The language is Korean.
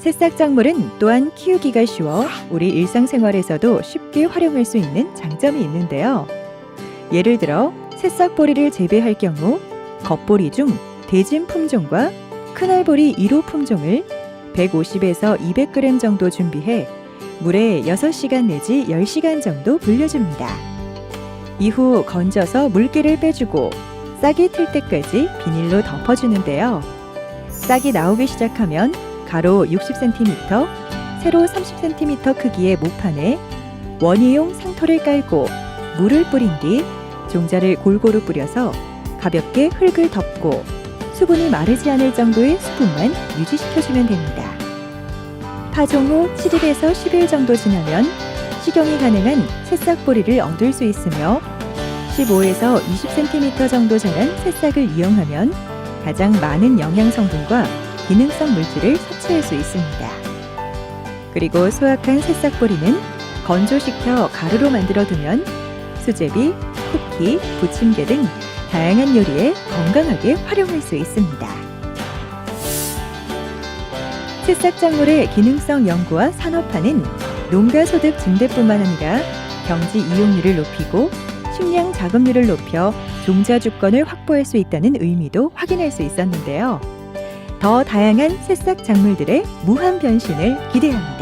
새싹 작물은 또한 키우기가 쉬워 우리 일상생활에서도 쉽게 활용할 수 있는 장점이 있는데요. 예를 들어 새싹 보리를 재배할 경우 겉보리 중 대진 품종과 큰알보리 1호 품종을 150에서 200g 정도 준비해 물에 6시간 내지 10시간 정도 불려줍니다. 이후 건져서 물기를 빼주고 싹이 틀 때까지 비닐로 덮어주는데요. 싹이 나오기 시작하면 가로 60cm, 세로 30cm 크기의 모판에 원이용 상토를 깔고 물을 뿌린 뒤 종자를 골고루 뿌려서 가볍게 흙을 덮고 수분이 마르지 않을 정도의 수분만 유지시켜주면 됩니다. 파종 후 7일에서 10일 정도 지나면 식용이 가능한 새싹보리를 얻을 수 있으며 15에서 20cm 정도 자란 새싹을 이용하면 가장 많은 영양 성분과 기능성 물질을 섭취할 수 있습니다. 그리고 수확한 새싹보리는 건조시켜 가루로 만들어 두면 수제비, 쿠키, 부침개 등 다양한 요리에 건강하게 활용할 수 있습니다. 새싹 작물의 기능성 연구와 산업화는 농가 소득 증대뿐만 아니라 경지 이용률을 높이고 식량 자급률을 높여 종자 주권을 확보할 수 있다는 의미도 확인할 수 있었는데요. 더 다양한 새싹 작물들의 무한 변신을 기대합니다.